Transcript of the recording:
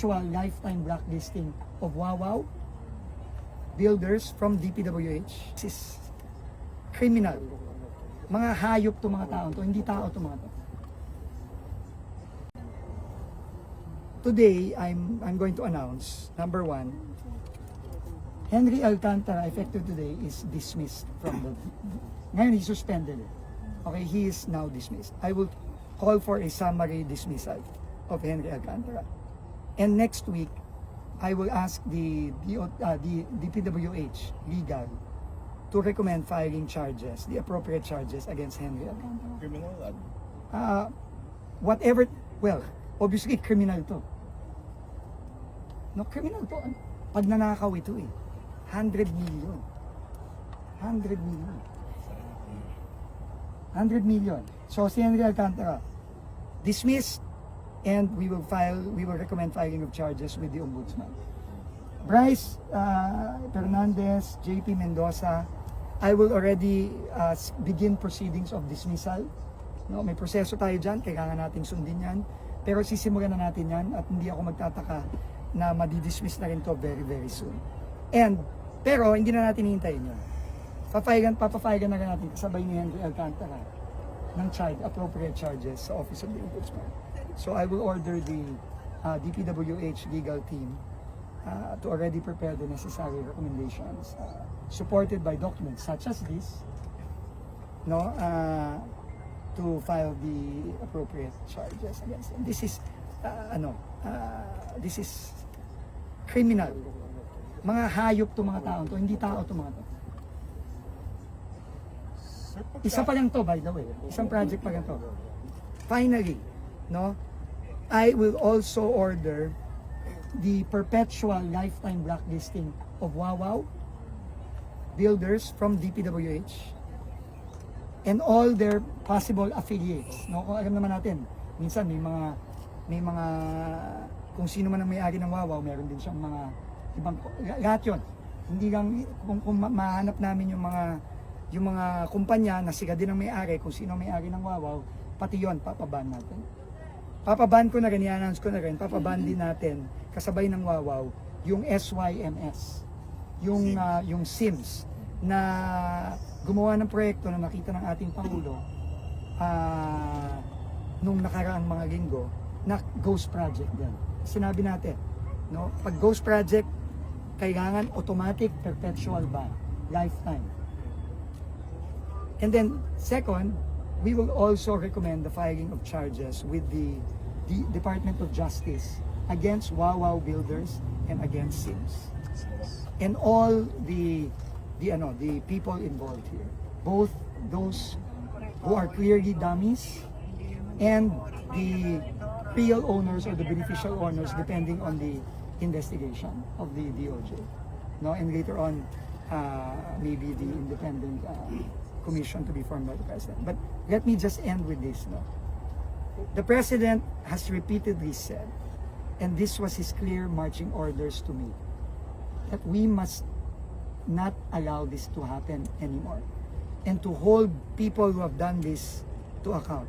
actual lifetime blacklisting of Wawaw builders from DPWH. This is criminal. Mga hayop to mga tao to, hindi tao to mga to. Today, I'm I'm going to announce, number one, Henry Alcantara, effective today, is dismissed from the... Ngayon, he suspended. Okay, he is now dismissed. I will call for a summary dismissal of Henry Alcantara. And next week, I will ask the, the, uh, the DPWH legal to recommend filing charges, the appropriate charges against Henry Alcantara. Criminal Uh, whatever, well, obviously criminal to. No, criminal to. Pag nanakaw ito eh. 100 million. 100 million. 100 million. So si Henry Alcantara, dismissed and we will file, we will recommend filing of charges with the Ombudsman. Bryce uh, Fernandez, JP Mendoza, I will already uh, begin proceedings of dismissal. No, may proseso tayo dyan, kailangan nating sundin yan. Pero sisimulan na natin yan at hindi ako magtataka na madidismiss na rin to very very soon. And, pero hindi na natin hihintayin yun. Papayagan, papapayagan na rin natin kasabay ni Henry Alcantara ng charge, appropriate charges sa Office of the Ombudsman. So I will order the uh, DPWH legal team uh, to already prepare the necessary recommendations uh, supported by documents such as this no uh, to file the appropriate charges against them. This is uh, ano uh, this is criminal. Mga hayop to mga tao to, hindi tao to mga to. Isa pa lang to by the way. Isang project pa lang to. Finally, no, I will also order the perpetual lifetime blacklisting of Wawaw builders from DPWH and all their possible affiliates. No, kung alam naman natin, minsan may mga may mga kung sino man ang may-ari ng Wawaw, meron din siyang mga ibang lahat 'yon. Hindi lang kung, kung ma- mahanap namin yung mga yung mga kumpanya na sila din ang may-ari, kung sino may-ari ng Wawaw, pati 'yon papaban natin. Papaban ko na rin, i-announce ko na rin, papaban din natin kasabay ng Wawaw yung SYMS, yung ah, yung SIMS na gumawa ng proyekto na nakita ng ating Pangulo ah, nung nakaraang mga linggo na ghost project din. Sinabi natin, no? Pag ghost project, kailangan automatic perpetual ban, lifetime. And then second, we will also recommend the filing of charges with the, Department of Justice against Wawaw builders and against Sims. And all the the ano, the people involved here. Both those who are clearly dummies and the real owners or the beneficial owners depending on the investigation of the DOJ. No, and later on uh, maybe the independent uh, commission to be formed by the president. But let me just end with this. No? The president has repeatedly said, and this was his clear marching orders to me, that we must not allow this to happen anymore and to hold people who have done this to account.